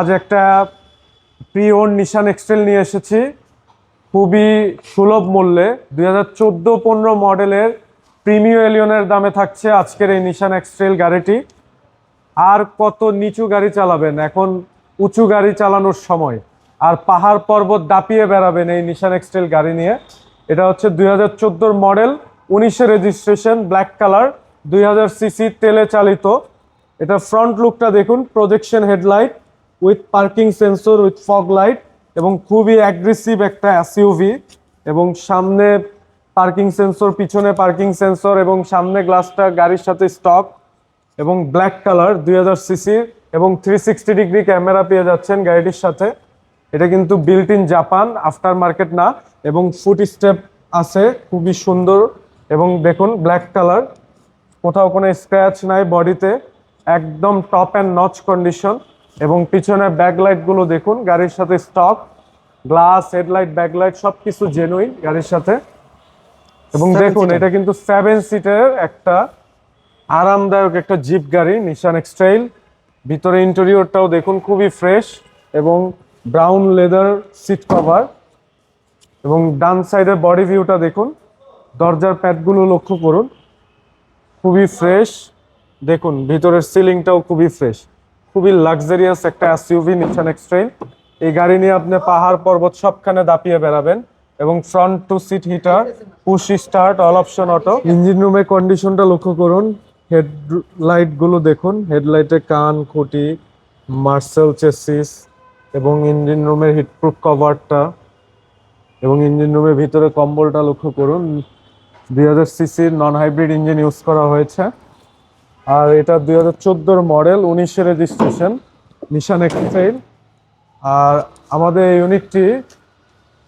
আজ একটা pre on নিশান এক্সটেল নিয়ে এসেছি। খুবই সুলভ মূল্যে। দুই হাজার চোদ্দ পনেরো মডেলের প্রিমিয় এলিয়নের দামে থাকছে আজকের এই নিশান এক্সট্রেল গাড়িটি। আর কত নিচু গাড়ি চালাবেন? এখন উঁচু গাড়ি চালানোর সময়। আর পাহাড় পর্বত দাপিয়ে বেড়াবেন এই নিশান এক্সটেল গাড়ি নিয়ে। এটা হচ্ছে দুই হাজার চোদ্দোর মডেল, উনিশে রেজিস্ট্রেশন ব্ল্যাক কালার দুই হাজার সিসি তেলে চালিত। এটা ফ্রন্ট লুকটা দেখুন projection headlight with parking sensor with fog light এবং খুবই অ্যাগ্রেসিভ একটা এসইউভি এবং সামনে পার্কিং সেন্সর পিছনে পার্কিং সেন্সর এবং সামনে গ্লাসটা গাড়ির সাথে স্টক এবং ব্ল্যাক কালার দুই হাজার সিসির এবং থ্রি সিক্সটি ডিগ্রি ক্যামেরা পেয়ে যাচ্ছেন গাড়িটির সাথে। এটা কিন্তু built in Japan after market না, এবং ফুট স্টেপ আছে, খুবই সুন্দর, এবং দেখুন ব্ল্যাক কালার কোথাও কোনো স্ক্র্যাচ নাই বডিতে একদম টপ অ্যান্ড নচ কন্ডিশন এবং পিছনে ব্যাকলাইটগুলো দেখুন গাড়ির সাথে স্টক গ্লাস হেডলাইট ব্যাকলাইট সব কিছু জেনুইন গাড়ির সাথে। এবং দেখুন এটা কিন্তু সেভেন সিটের একটা আরামদায়ক একটা জিপ গাড়ি নিশান এক্সট্রাইল ভিতরে ইন্টেরিয়রটাও দেখুন খুবই ফ্রেশ এবং ব্রাউন লেদার সিট কভার এবং ডান সাইডের বডি ভিউটা দেখুন দরজার প্যাডগুলো লক্ষ্য করুন। খুবই ফ্রেশ দেখুন ভিতরের সিলিংটাও খুবই ফ্রেশ খুবই লাক্সারিয়াস একটা এসইউভি নিশান এক্সট্রাইল এই গাড়ি নিয়ে আপনি পাহাড় পর্বত সবখানে দাপিয়ে বেড়াবেন এবং front two seat heater push start all option auto engine রুমের কন্ডিশনটা লক্ষ্য করুন। হেড লাইটগুলো দেখুন। হেডলাইটে কান, খুঁটি মার্সেল চেসিস এবং ইঞ্জিন রুমের হিটপ্রুফ কভারটা এবং ইঞ্জিন রুমের ভিতরে কম্বলটা লক্ষ্য করুন। দুই হাজার সিসির নন হাইব্রিড ইঞ্জিন ইউজ করা হয়েছে। আর এটা দুই হাজার মডেল, উনিশে রেজিস্ট্রেশন নিশান এক্সট্রেল আর আমাদের এই ইউনিটটি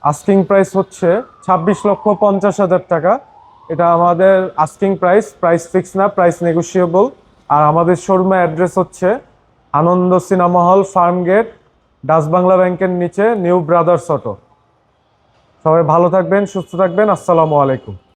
আস্কিং প্রাইস হচ্ছে ছাব্বিশ লক্ষ পঞ্চাশ হাজার টাকা। এটা আমাদের আস্কিং প্রাইস প্রাইস ফিক্স না প্রাইস নেগোসিয়েবল আর আমাদের শোরুমে অ্যাড্রেস হচ্ছে Ananda cinema hall, farm gate Bangla ব্যাংকের নিচে, নিউ ব্রাদার্স অটো। সবাই ভালো থাকবেন, সুস্থ থাকবেন, আসসালামু আলাইকুম।